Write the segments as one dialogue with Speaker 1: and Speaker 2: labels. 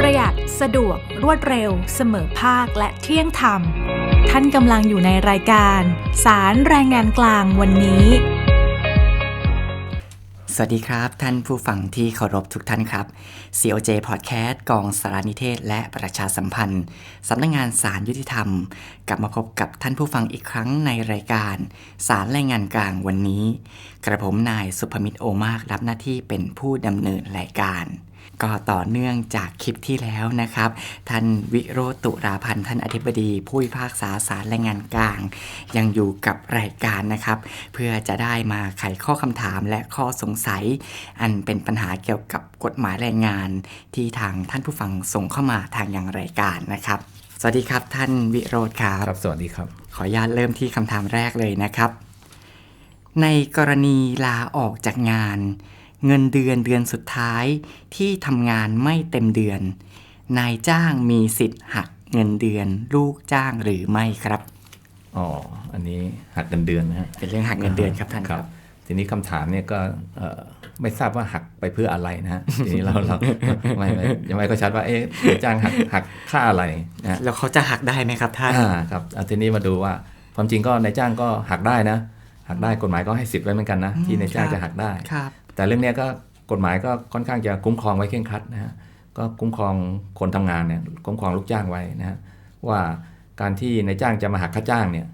Speaker 1: ประหยัดสะดวกรวดเร็ว เสมอภาคและเที่ยงธรรม ท่านกำลังอยู่ในรายการ สารแรงงานกลางวันนี้
Speaker 2: สวัสดีครับ ท่านผู้ฟังที่เคารพทุกท่านครับ COJ Podcast กองสารนิเทศ และประชาสัมพันธ์สำนักงงานสารยุติธรรม กลับมาพบกับท่านผู้ฟังอีกครั้งในรายการ สารแรงงานกลางวันนี้ กระผมนายสุภมิตรโอมากรับหน้าที่เป็นผู้ดำเนินรายการ ก็ต่อเนื่องจากคลิปที่แล้วนะครับ ท่านวิโรจน์ตุราพันธ์ท่านอธิบดี ผู้พิพากษาศาลแรงงานกลาง ยังอยู่กับรายการนะครับ เพื่อจะได้มาไขข้อคำถามและข้อสงสัย อันเป็นปัญหาเกี่ยวกับกฎหมายแรงงาน ที่ทางท่านผู้ฟังส่งเข้ามาทางยังรายการนะครับ สวัสดีครับท่านวิโรธครับ
Speaker 3: ครับ สวัสดีครับ
Speaker 2: ขออนุญาตเริ่มที่คำถามแรกเลยนะครับ ในกรณีลาออกจากงาน เงินเดือนเดือนสุดท้ายที่ทำงานไม่เต็มเดือน นายจ้างมีสิทธิ์หักเงินเดือนลูกจ้างหรือไม่ครับ
Speaker 3: อ๋ออันนี้หักเงินเดือนนะฮะ
Speaker 2: เป็นเรื่องหักเงินเดือนครับท่านครับ
Speaker 3: ทีนี้คำถามเนี่ยก็เอ่อไม่ทราบว่าหักไปเพื่ออะไรนะฮะทีนี้เราเราไม่ไม่ยังไม่ก็ชัดว่าเอ๊ะนายจ้างหักหักค่าอะไรนะฮะ
Speaker 2: แล้วเขาจะหักได้ไหมครับท่าน
Speaker 3: อ่าครับอะทีนี้มาดูว่าความจริงก็นายจ้างก็หักได้นะหักได้กฎหมายก็ให้สิทธิ์ไว้เหมือนกันนะที่นายจ้าง
Speaker 2: ครับ
Speaker 3: จะหักได้
Speaker 2: ครับ
Speaker 3: แต่เรื่องเนี้ยก็กฎหมายก็ค่อนข้างจะคุ้มครองไว้เคร่งครัดนะฮะก็คุ้มครองคนทำงานเนี่ยคุ้มครองลูกจ้างไว้นะฮะว่าการที่นายจ้างจะมาหักค่าจ้างเนี่ย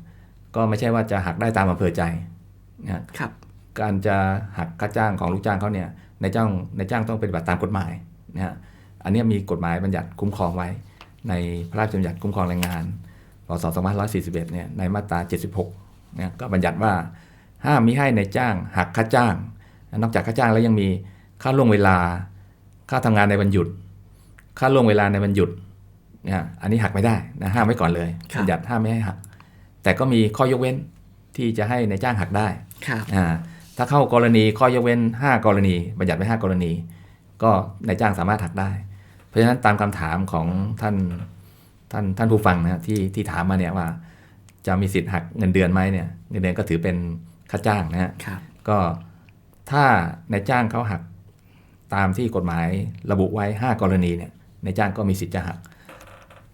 Speaker 3: ก็ไม่ใช่ว่าจะหักได้ตามอำเภอใจนะฮะ
Speaker 2: ครับ
Speaker 3: การจะหักค่าจ้างของลูกจ้างเขาเนี่ยนายจ้างนายจ้างต้องปฏิบัติตามกฎหมายนะฮะอันเนี้ยมีกฎหมายบัญญัติคุ้มครองไว้ ในพระราชบัญญัติคุ้มครองแรงงานพศ2541เนี่ยในมาตรา 76เนี่ยก็บัญญัติว่าห้ามมิให้ในายจ้างหักค่าจ้าง นอกจากค่าจ้างแล้วยังมีค่าล่วงเวลา ค่าทำงานในวันหยุด ค่าล่วงเวลาในวันหยุดเนี่ยอันนี้หักไม่ได้นะห้ามไว้ก่อนเลย
Speaker 2: ครับ
Speaker 3: บัญญัติห้ามไม่ให้หัก แต่ก็มีข้อยกเว้นที่จะให้ในายจ้างหักได้
Speaker 2: ครับ
Speaker 3: อ่าถ้าเข้ากรณีข้อยกเว้น 5 กรณี บัญญัติไว้5กรณี ก็นายจ้างสามารถหักได้ เพราะฉะนั้นตามคำถามของท่านท่านท่านผู้ฟังนะที่ที่ถามมาเนี่ยว่า จะมีสิทธิ์หักเงินเดือนไหมเนี่ยเงินเดือนก็ถือเป็นค่าจ้างนะฮะ
Speaker 2: ครับ
Speaker 3: ก็ ถ้านายจ้างเขาหักตามที่กฎหมายระบุไว้ 5 กรณีเนี่ยนายจ้างก็มีสิทธิ์จะหัก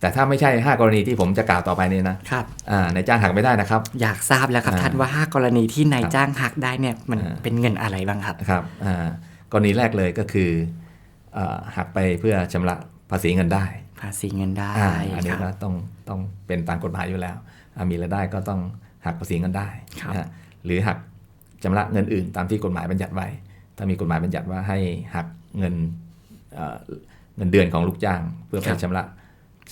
Speaker 3: แต่ถ้าไม่ใช่ 5 กรณีที่ผมจะกล่าวต่อไปเนี่ยนะครับอ่านายจ้างหักไม่ได้นะครับ
Speaker 2: อยากทราบแล้วครับ
Speaker 3: อ่า
Speaker 2: ท่านว่าห้ากรณีที่นาย
Speaker 3: ครับ
Speaker 2: จ้างหักได้เนี่ยมัน
Speaker 3: อ่า
Speaker 2: เป็นเงินอะไรบ้างครับ
Speaker 3: นะครับอ่ากรณีแรกเลยก็คืออ่าหักไปเพื่อชำระภาษีเงินได้
Speaker 2: ภาษีเงินได้
Speaker 3: อ่าอันนี้
Speaker 2: ค
Speaker 3: ก็
Speaker 2: รับ
Speaker 3: ต้องต้องเป็นตามกฎหมายอยู่แล้วอ่ามีรายได้ก็ต้องหักภาษีเงินได้
Speaker 2: ครับ
Speaker 3: นะฮะหรือหัก ชำระเงินอื่นตามที่กฎหมายบัญญัติไว้ ถ้ามีกฎหมายบัญญัติว่าให้หักเงินเอ่อเงินเดือนของลูกจ้าง เพื่อไปชำระ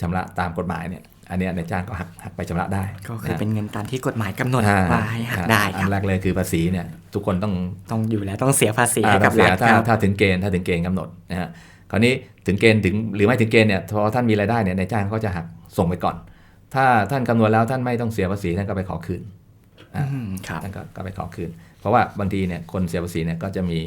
Speaker 3: ชำระตามกฎหมายเนี่ยอันเนี้ยนายจ้างก็หักหักไปชำระได้
Speaker 2: ก็คือ
Speaker 3: นะ
Speaker 2: เป็นเงินตามที่กฎหมายกำหนด
Speaker 3: อ่า
Speaker 2: ว่าให้หักได้
Speaker 3: อั
Speaker 2: ครั
Speaker 3: น
Speaker 2: บ
Speaker 3: แรกเลยคือภาษีเนี่ยทุกคนต้อง
Speaker 2: ต้องอยู่แล้วต้องเสียภาษี
Speaker 3: อ่า
Speaker 2: ให้กับ
Speaker 3: เสี
Speaker 2: รั
Speaker 3: ย
Speaker 2: ฐ
Speaker 3: ถ้า
Speaker 2: ครับ
Speaker 3: ถ้าถึงเกณฑ์ถ้าถึงเกณฑ์กำหนดนะฮะคราวนี้ถึงเกณฑ์ถึงหรือไม่ถึงเกณฑ์เนี่ยพอท่านมีรายได้เนี่ยนายจ้างเขาก็จะหักส่งไปก่อน ถ้าท่านคำนวณแล้วท่านไม่ต้องเสียภาษีท่านก็ไปขอคืน อ่า
Speaker 2: อืมครับ
Speaker 3: ท่านก็ก็ไปขอคืน เพราะว่าบางทีเนี่ยคนเสียภาษีเนี่ยก็จะมี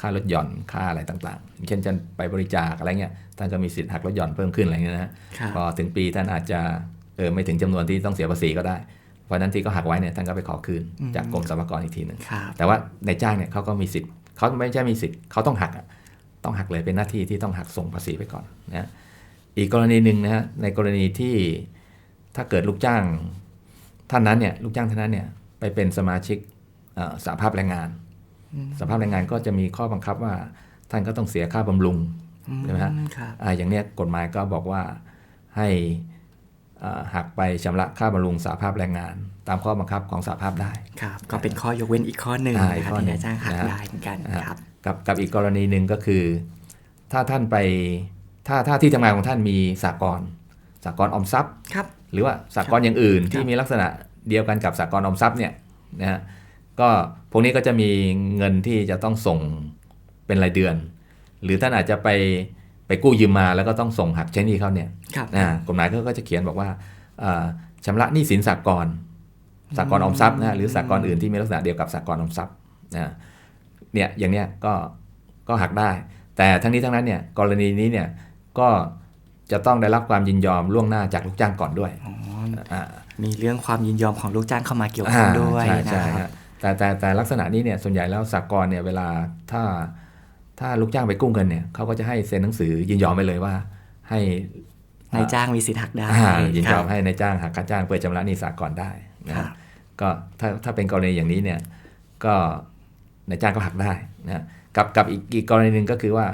Speaker 3: ค่าลดหย่อนค่าอะไรต่างๆอย่างเช่นจะไปบริจาคอะไรเงี้ยท่านก็มีสิทธิ์หักลดหย่อนเพิ่มขึ้นอะไรเงี้ยนะฮะ
Speaker 2: ครับ
Speaker 3: พอถึงปีท่านอาจจะเออไม่ถึงจำนวนที่ต้องเสียภาษีก็ได้เพราะฉะนั้นที่เขาหักไว้เนี่ยท่านก็ไปขอคืนจากกรมสรรพากรอีกทีหนึ่ง
Speaker 2: ครับ
Speaker 3: แต่ว่าในายจ้างเนี่ยเขาก็มีสิทธิ์เขาไม่ใช่มีสิทธิ์เขาต้องหักอะต้องหักเลยเป็นหน้าที่ที่ต้องหักส่งภาษีไปก่อนนะอีกกรณีหนึ่งนะฮะในกรณีที่ถ้าเกิดลูกจ้างท่านนั้นเนี่ยลูกจ้างท่านนั้นเนี่ย ไปเป็นสมาชิกเอ่อสหภาพแรงงานสหภาพแรงงานก็จะมีข้อบังคับว่าท่านก็ต้องเสียค่าบำรุงใช่ไหมฮะ
Speaker 2: อืมครับ
Speaker 3: อ่าอย่างเนี้ยกฎหมายก็บอกว่าให้อ่าหักไปชำระค่าบำรุงสหภาพแรงงาน ตามข้อบังคับของสหภาพได้
Speaker 2: ครับก็เป็นข้อยกเว้นอีกข้อหนึ่ง
Speaker 3: อ่า
Speaker 2: นะ
Speaker 3: อีก
Speaker 2: ครับ
Speaker 3: ข้อ
Speaker 2: ที่
Speaker 3: หนึ่
Speaker 2: นางยจ้างหัก
Speaker 3: นะฮะ
Speaker 2: ได้เหมือนกัน
Speaker 3: นะฮะ
Speaker 2: ครับ
Speaker 3: กับกับอีกกรณีหนึ่งก็คือ ถ้าท่านไปถ้าถ้าที่ทำงานของท่านมีสากลสากลออมทรัพย์
Speaker 2: ครับ
Speaker 3: หรือว่าสากลอย่างอื่น
Speaker 2: ครั
Speaker 3: ที่
Speaker 2: บ
Speaker 3: มีลักษณะ เดียวกันกับสากลออมทรัพย์เนี่ยนะฮะก็พวกนี้ก็จะมีเงินที่จะต้องส่งเป็นรายเดือน หรือท่านอาจจะไปไปกู้ยืมมาแล้วก็ต้องส่งหักใช้หนี้เขาเนี่ย
Speaker 2: ครับ
Speaker 3: อ่ากฎหมายก็จะเขียนบอกว่าอ่าชำระหนี้สินสากลสากลออมทรัพย์นะหรือสากลอื่นที่มีลักษณะเดียวกับสากลออมทรัพย์นะเนี่ยอย่างเนี้ยก็ก็หักได้ แต่ทั้งนี้ทั้งนั้นเนี่ยกรณีนี้เนี่ยก็จะต้องได้รับความยินยอมล่วงหน้าจากลูกจ้างก่อนด้วย
Speaker 2: อ๋อ
Speaker 3: อ่า
Speaker 2: มีเรื่องความยินยอมของลูกจ้างเข้ามาเกี่ยวข้องด้วย
Speaker 3: ใช่
Speaker 2: นะ
Speaker 3: ใช่
Speaker 2: ครั
Speaker 3: ฮะ
Speaker 2: บ
Speaker 3: แต่แต่แต่ลักษณะนี้เนี่ยส่วนใหญ่แล้วสากลเนี่ยเวลาถ้าถ้าลูกจ้างไปกู้เงินเนี่ยเขาก็จะให้เซ็นหนังสือยินยอมไปเลยว่า ให้
Speaker 2: นายจ้างมีสิทธิ์หักได้
Speaker 3: อ่ายินยอม
Speaker 2: ครับ
Speaker 3: ให้นายจ้างหักค่าจ้างเพื่อชำระหนี้สากลได้นะครับก็ถ้าถ้าเป็นกรณีอย่างนี้เนี่ยก็นายจ้างก็หักได้นะกับกับอีกอีกกรณีหนึ่งก็คือว่า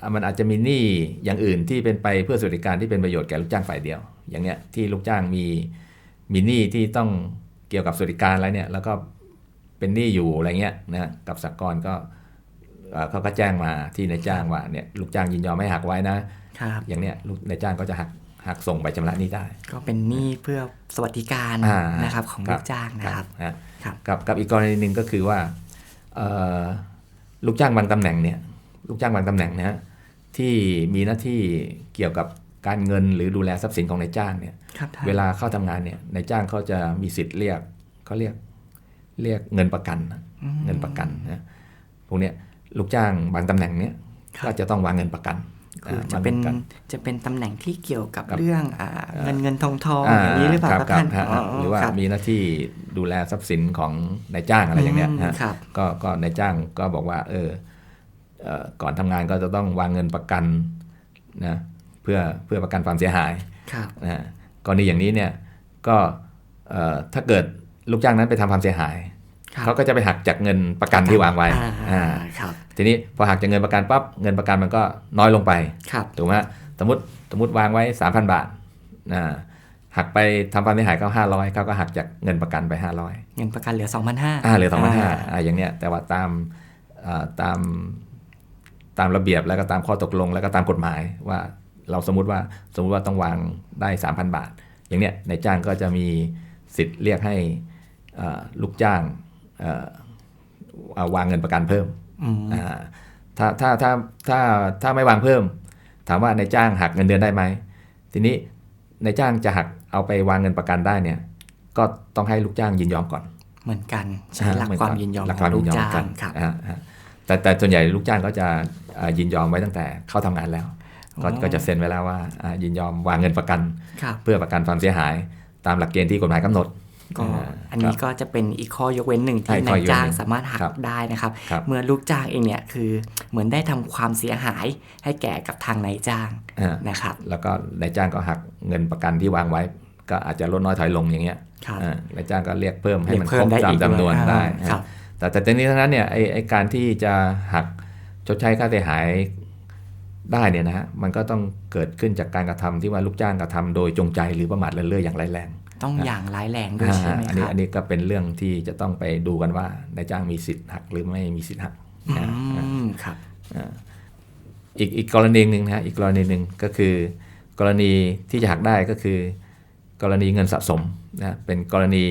Speaker 3: อ่ามันอาจจะมีหนี้อย่างอื่นที่เป็นไปเพื่อสวัสดิการที่เป็นประโยชน์แก่ลูกจ้างฝ่ายเดียว อย่างเนี้ยที่ลูกจ้างมี มีหนี้ที่ต้องเกี่ยวกับสวัสดิการอะไรเนี่ย แล้วก็เป็นหนี้อยู่อะไรเงี้ยนะกับสากลก็เอ่อเขาก็แจ้งมาที่นายจ้างว่าเนี่ยลูกจ้างยินยอมให้หักไว้นะ
Speaker 2: ครับ
Speaker 3: อย่างเนี้ยลูกนายจ้างก็จะหักหักส่งไปชำระหนี้ได้
Speaker 2: ก็เป็นหนี้เพื่อสวัสดิการ
Speaker 3: อ่า
Speaker 2: นะครับของ
Speaker 3: ครั
Speaker 2: ลู
Speaker 3: บ
Speaker 2: กจ้างนะครับ
Speaker 3: นะ
Speaker 2: ครับ
Speaker 3: กับกับอีกกรณีหนึ่งก็คือว่าเอ่อลูกจ้างบางตำแหน่งเนี่ยลูกจ้างบางตำแหน่งนะฮะที่มีหน้าที่เกี่ยวกับ การเงินหรือดูแลทรัพย์สินของนายจ้างเนี่ย
Speaker 2: ครับท่าน
Speaker 3: เวลาเข้าทำงานเนี่ยนายจ้างเขาจะมีสิทธิ์เรียกเขาเรียกเรียกเงินประกันนะเงินประกันนะพวกเนี้ยลูกจ้างบางตำแหน่งเนี่ยก็จะต้องวางเงินประกัน
Speaker 2: คือ
Speaker 3: อ่า
Speaker 2: จะเป็น
Speaker 3: วางงิประกัน
Speaker 2: จะเป็นตำแหน่งที่เกี่ยวกับ
Speaker 3: ครับ
Speaker 2: เรื่องอ่าเงินเงินทองทอง
Speaker 3: อ่า
Speaker 2: อย่างนี้หรือเปล่าครับท่าน
Speaker 3: ฮะ
Speaker 2: อ๋อ
Speaker 3: หรือว่า
Speaker 2: ครับ
Speaker 3: มีหน้าที่ดูแลทรัพย์สินของนายจ้างอะไรอย่างเนี้ย
Speaker 2: อืม
Speaker 3: ฮะ
Speaker 2: ครับ
Speaker 3: ก็ก็นายจ้างก็บอกว่า เออเอ่อก่อนทำงานก็จะต้องวางเงินประกันนะ เพื่อเพื่อประกันความเสียหาย
Speaker 2: ครับ
Speaker 3: นะฮะกรณีอย่างนี้เนี่ยก็เอ่อถ้าเกิดลูกจ้างนั้นไปทำความเสียหาย
Speaker 2: ครับ
Speaker 3: เขาก็จะไปหักจากเงินประกันที่วางไว้
Speaker 2: อ่า
Speaker 3: อ่า
Speaker 2: ครับ
Speaker 3: ทีนี้พอหักจากเงินประกันปั๊บเงินประกันมันก็น้อยลงไป
Speaker 2: ครับ
Speaker 3: ถูกไหมฮะสมมติสมมติวางไว้ 3,000 บาทนะหักไปทำความเสียหายเขา500เขาก็หักจากเงินประกันไป 500
Speaker 2: เงินประกันเหลือ 2,500
Speaker 3: อ่าเหลือสองพันห้าอ่าอย่างเนี้ยแต่ว่าตามอ่าตามตามระเบียบแล้วก็ตามข้อตกลงแล้วก็ตามกฎหมายว่า เราสมมุติว่าสมมุติว่าต้องวางได้ 3,000 บาท อย่างเนี้ยนายจ้างก็จะมีสิทธิ์เรียกให้อ่าลูกจ้างเอ่อเอาวางเงินประกันเพิ่ม
Speaker 2: อืม
Speaker 3: อ่าถ้าถ้าถ้าถ้าถ้าไม่วางเพิ่ม ถามว่านายจ้างหักเงินเดือนได้ไหมทีนี้นายจ้างจะหักเอาไปวางเงินประกันได้เนี่ย ก็ต้องให้ลูกจ้างยินยอมก่อน
Speaker 2: เหมือนกันใช้หลัก
Speaker 3: เหมือน
Speaker 2: ความยินยอม
Speaker 3: หลัก
Speaker 2: ข
Speaker 3: ค
Speaker 2: อ
Speaker 3: วาง
Speaker 2: ลู
Speaker 3: ยิ
Speaker 2: ก
Speaker 3: นยอม
Speaker 2: จ้า
Speaker 3: กั
Speaker 2: ง
Speaker 3: น
Speaker 2: ครับ
Speaker 3: อ่าฮะแต่แต่ส่วนใหญ่ลูกจ้างก็จะอ่ายินยอมไว้ตั้งแต่เข้าทำงานแล้ว ก็
Speaker 2: อ๋อ
Speaker 3: ก็จะเซ็นไว้แล้วว่าอ่ายินยอมวางเงินประกัน
Speaker 2: ครับ
Speaker 3: เพื่อประกันความเสียหายตามหลักเกณฑ์ที่กฎหมายกำหนด
Speaker 2: ก็าอันนี้
Speaker 3: ครับ
Speaker 2: ก็จะเป็นอีกข้อยกเว้นหนึ่ง
Speaker 3: ใช่
Speaker 2: ที่
Speaker 3: ข้
Speaker 2: นา
Speaker 3: อยยกเว้น
Speaker 2: จ้าง
Speaker 3: หนึ่ง
Speaker 2: สามารถหัก
Speaker 3: ครับ
Speaker 2: ได้นะครับ
Speaker 3: ครับ
Speaker 2: เมื่อลูกจ้างเองเนี่ยคือเหมือนได้ทำความเสียหายให้แก่กับทางนายจ้าง
Speaker 3: อ่า
Speaker 2: นะครับ
Speaker 3: แล้วก็นายจ้างก็หักเงินประกันที่วางไว้ ก็อาจจะลดน้อยถอยลงอย่างเงี้ย
Speaker 2: ครับ
Speaker 3: อ่านายจ้างก็เรียกเพิ่มให้มัน
Speaker 2: เรียกเพิ่
Speaker 3: คร
Speaker 2: ม
Speaker 3: บ
Speaker 2: ได้
Speaker 3: ตาม
Speaker 2: อีก
Speaker 3: จำนวน
Speaker 2: ด้วย
Speaker 3: ได้
Speaker 2: ครับ
Speaker 3: แต่แต่ทั้งนี้ทั้งนั้นเนี่ยไอไอการที่จะหักชดใช้ค่าเสียหาย ได้เนี่ยนะฮะมันก็ต้องเกิดขึ้นจากการกระทำที่ว่าลูกจ้างกระทำโดยจงใจหรือประมาทเลินเล่ออย่างร้ายแรง
Speaker 2: ต้องอย่างร้ายแรงด้วยใช่ไหม
Speaker 3: อ่าอัน
Speaker 2: ค
Speaker 3: นี้
Speaker 2: รับ
Speaker 3: อันนี้ก็เป็นเรื่องที่จะต้องไปดูกันว่านายจ้างมีสิทธิ์หักหรือไม่มีสิทธิ์หัก
Speaker 2: อื
Speaker 3: อ่า
Speaker 2: มครับ
Speaker 3: อีกอีกกรณีหนึ่งนะฮะอีกกรณีหนึ่งก็คือ กรณีที่จะหักได้ก็คือ กรณีเงินสะสมนะเป็นกรณี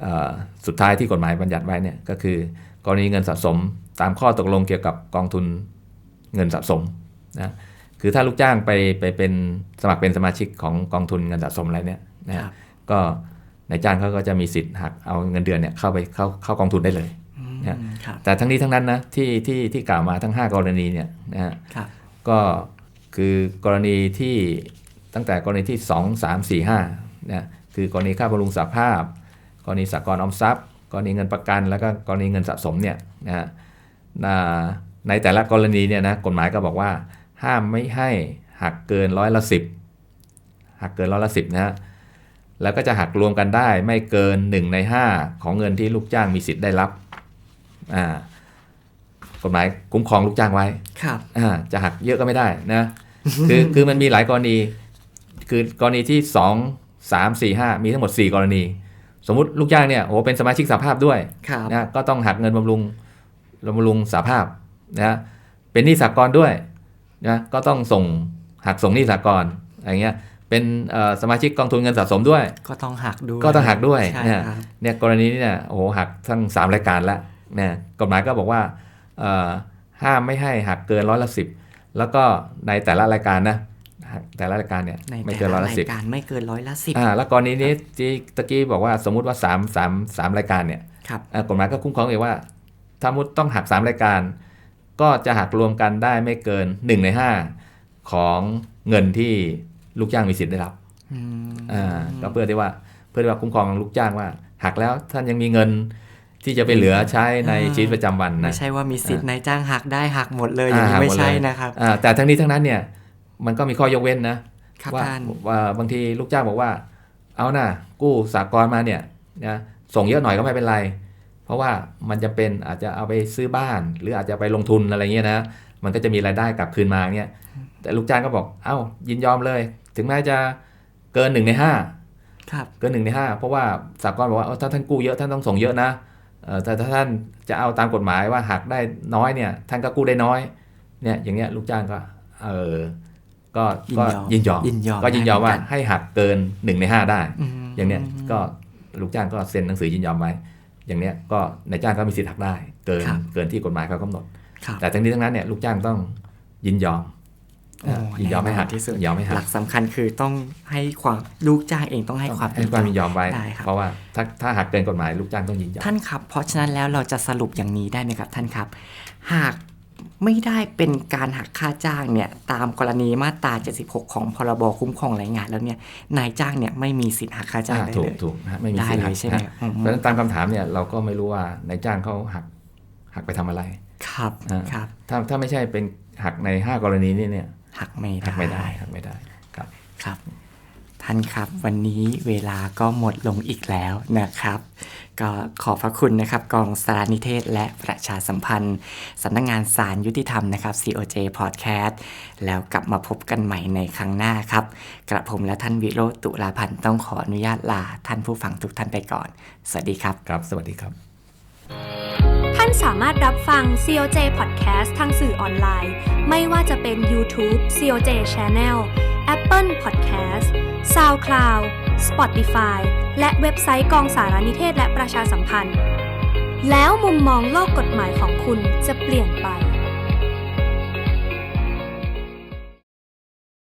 Speaker 3: เอ่อสุดท้ายที่กฎหมายบัญญัติไว้เนี่ยก็คือกรณีเงินสะสมตามข้อตกลงเกี่ยวกับกองทุนเงินสะสม นะคือถ้าลูกจ้างไปไปเป็นสมัครเป็นสมาชิกของกองทุนเงินสะสมอะไรเนี่ยนะฮะ
Speaker 2: ครับ
Speaker 3: ก็นายจ้างเขาก็จะมีสิทธิ์หักเอาเงินเดือนเนี่ยเข้าไปเข้าเข้ากองทุนได้เลย
Speaker 2: อืม
Speaker 3: เนี่ย
Speaker 2: ครับ
Speaker 3: แต่ทั้งนี้ทั้งนั้นนะที่ที่ที่กล่าวมาทั้ง 5 กรณีเนี่ยนะฮะ
Speaker 2: ครับ
Speaker 3: ก็คือกรณีที่ตั้งแต่กรณีที่ 2 3 4 5นะคือกรณีค่าบำรุงสภาพ กรณีสากลออมทรัพย์ กรณีเงินประกัน แล้วก็กรณีเงินสะสมเนี่ยนะฮะน่าในแต่ละกรณีเนี่ยนะกฎหมายก็บอกว่า ห้ามไม่ให้หักเกินร้อยละสิบหักเกินร้อยละสิบนะฮะแล้วก็จะหักรวมกันได้ไม่เกิน 1 ใน 5 ของเงินที่ลูกจ้างมีสิทธิ์ได้รับอ่ากฎหมายคุ้มครองลูกจ้างไว้
Speaker 2: ครับ
Speaker 3: อ่าจะหักเยอะก็ไม่ได้นะคือคือมันมีหลายกรณี คือกรณีที่ 2 3 4 5 มีทั้งหมด 4 กรณี สมมุติลูกจ้างเนี่ยโอ้โหเป็นสมาชิกสหภาพด้วย
Speaker 2: ครับ
Speaker 3: นะก็ต้องหักเงินบำรุงบำรุงสหภาพนะเป็นหนี้สากลด้วย นะก็ต้องส่งหักส่งหนี้สากลอะไรเงี้ยเป็นเอ่อสมาชิกกองทุนเงินสะสมด้วย
Speaker 2: ก็ต้องหักด้วย
Speaker 3: ก็ต้องหักด้วย
Speaker 2: ใช่
Speaker 3: เนี่ย
Speaker 2: ครับ
Speaker 3: เนี่ยกรณีนี้เนี่ยโอ้โหหักทั้งสามรายการแล้วเนี่ยกฎหมายก็บอกว่าเอ่อห้ามไม่ให้หักเกินร้อยละสิบแล้วก็ในแต่ละรายการนะหักแต่ละรายการเนี่ย
Speaker 2: ใน
Speaker 3: ไม่
Speaker 2: แต่
Speaker 3: เกินร้
Speaker 2: ละ
Speaker 3: อยละ
Speaker 2: รา
Speaker 3: สิบ
Speaker 2: ยการไม่เกินร้อยละสิบ
Speaker 3: อ่าแล้วกรณีนี้ที่ตะกี้บอกว่าสมมุติว่าสามสามสามรายการเนี่ย
Speaker 2: ครับ
Speaker 3: อ่ากฎหมายก็คุ้มครองเองว่า ถ้ามุดต้องหักสามรายการ ก็จะหักรวมกันได้ไม่เกินหนึ่งในห้าของเงินที่ลูกจ้างมีสิทธิ์ได้รับ
Speaker 2: อืม
Speaker 3: อ่าก็เพื่อที่ว่าเพื่อที่ว่าคุ้มครองลูกจ้างว่า หักแล้วท่านยังมีเงินที่จะไปเหลือใช้ในชีวิตประจำวัน
Speaker 2: ไม่
Speaker 3: นะ
Speaker 2: ใช่ว่ามีสิทธิ์นายจ้างหักได้หักหมดเลยอย่างนี้
Speaker 3: อ่า
Speaker 2: ไม่
Speaker 3: หด
Speaker 2: ใช่
Speaker 3: เลย
Speaker 2: นะครับ
Speaker 3: อ่าแต่ทั้งนี้ทั้งนั้นเนี่ยมันก็มีข้อยกเว้นนะครับว่า
Speaker 2: ท่าน
Speaker 3: ว่าบางทีลูกจ้างบอกว่า เอานะกู้สากลมาเนี่ยนะส่งเยอะหน่อยก็ไม่เป็นไร เพราะว่ามันจะเป็นอาจจะเอาไปซื้อบ้าน หรืออาจจะไปลงทุนอะไรเงี้ยนะ มันก็จะมีรายได้กลับคืนมาเนี่ยแต่ลูกจ้างก็บอกเอ้ายินยอมเลย ถึงแม้จะเกินหนึ่งในห้า
Speaker 2: ครับ
Speaker 3: เกินหนึ่งในห้าเพราะว่าสากลบอกว่าเออถ้าท่านกู้เยอะท่านต้องส่งเยอะนะเออแต่ถ้าท่านจะเอาตามกฎหมายว่าหักได้น้อยเนี่ย ท่านก็กู้ได้น้อยเนี่ยอย่างเงี้ยลูกจ้างก็เออก็ก็
Speaker 2: ยิ
Speaker 3: ยิ
Speaker 2: น
Speaker 3: น
Speaker 2: ย
Speaker 3: ย
Speaker 2: อ
Speaker 3: อ
Speaker 2: ม
Speaker 3: ม
Speaker 2: ยินยอม
Speaker 3: ก็ยินยอมว่า
Speaker 2: ได้เหมือนกัน
Speaker 3: ให้หักเกินหนึ่งในห้าได้
Speaker 2: อืม
Speaker 3: อย่างเนี้ยก็ลูกจ้างก็เซ็นหนังสือยินยอมไว้ อย่างเนี้ยก็นายจ้างก็มีสิทธิ์หักได้ เกิน
Speaker 2: ครับ
Speaker 3: เกินที่กฎหมายเขากำหนด
Speaker 2: ครับ
Speaker 3: แต่ทั้งนี้ทั้งนั้นเนี่ยลูกจ้างต้องยินยอม
Speaker 2: โอ้
Speaker 3: ยินยอมให้หัก
Speaker 2: แน่นอนที่สุด
Speaker 3: ยินยอมให้หั
Speaker 2: ห
Speaker 3: ก
Speaker 2: ลักสำคัญคือต้องให้ความลูกจ้างเองต้องให้ความ
Speaker 3: ให้ความยินยอมไว้
Speaker 2: ได้ครับ
Speaker 3: เพราะว่าถ้าถ้าหักเกินกฎหมายลูกจ้างต้องยินยอม
Speaker 2: ท่านครับ เพราะฉะนั้นแล้วเราจะสรุปอย่างนี้ได้ไหมครับท่านครับ หาก ไม่ได้เป็นการหักค่าจ้างเนี่ยตามกรณีมาตรา 76 ของพรบคุ้มครองแรงงานแล้วเนี่ยนายจ้างเนี่ยไม่มีสิทธิ์หักค่าจ้าง
Speaker 3: อ่า
Speaker 2: ได้
Speaker 3: ถู
Speaker 2: เล
Speaker 3: ก
Speaker 2: ย
Speaker 3: ถูกนะฮะไม่มี
Speaker 2: ได้
Speaker 3: สิทธิ์
Speaker 2: เล
Speaker 3: หั
Speaker 2: ย
Speaker 3: ก
Speaker 2: ใช่ไหม
Speaker 3: นะ
Speaker 2: อืม
Speaker 3: เพราะฉะนั้นตามคำถามเนี่ยเราก็ไม่รู้ว่านายจ้างเขาหักหักไปทำอะไร
Speaker 2: ครับ
Speaker 3: อ่า
Speaker 2: ครับ
Speaker 3: ถ้าถ้าไม่ใช่เป็นหักใน 5 กรณีนี้เนี่ย
Speaker 2: หักไม่ได้
Speaker 3: หักไม่ได้หักไม่ได้ครับ
Speaker 2: ครับ ท่านครับ วันนี้เวลาก็หมดลงอีกแล้วนะครับ ก็ขอบพระคุณนะครับกองสารนิเทศและประชาสัมพันธ์สำนักงงานสารยุติธรรมนะครับ COJ Podcast แล้วกลับมาพบกันใหม่ในครั้งหน้าครับ กระผมและท่านวิโรจน์ตุลาพันธ์ต้องขออนุญาตลาท่านผู้ฟังทุกท่านไปก่อน สวัสดีครับ
Speaker 3: ครับ สวัสดีครับ
Speaker 4: ท่านสามารถรับฟัง COJ Podcast ทางสื่อออนไลน์ ไม่ว่าจะเป็น YouTube COJ Channel Apple Podcast SoundCloud Spotify และเว็บไซต์กองสารนิเทศและประชาสัมพันธ์ แล้วมุมมองโลกกฎหมายของคุณจะเปลี่ยนไป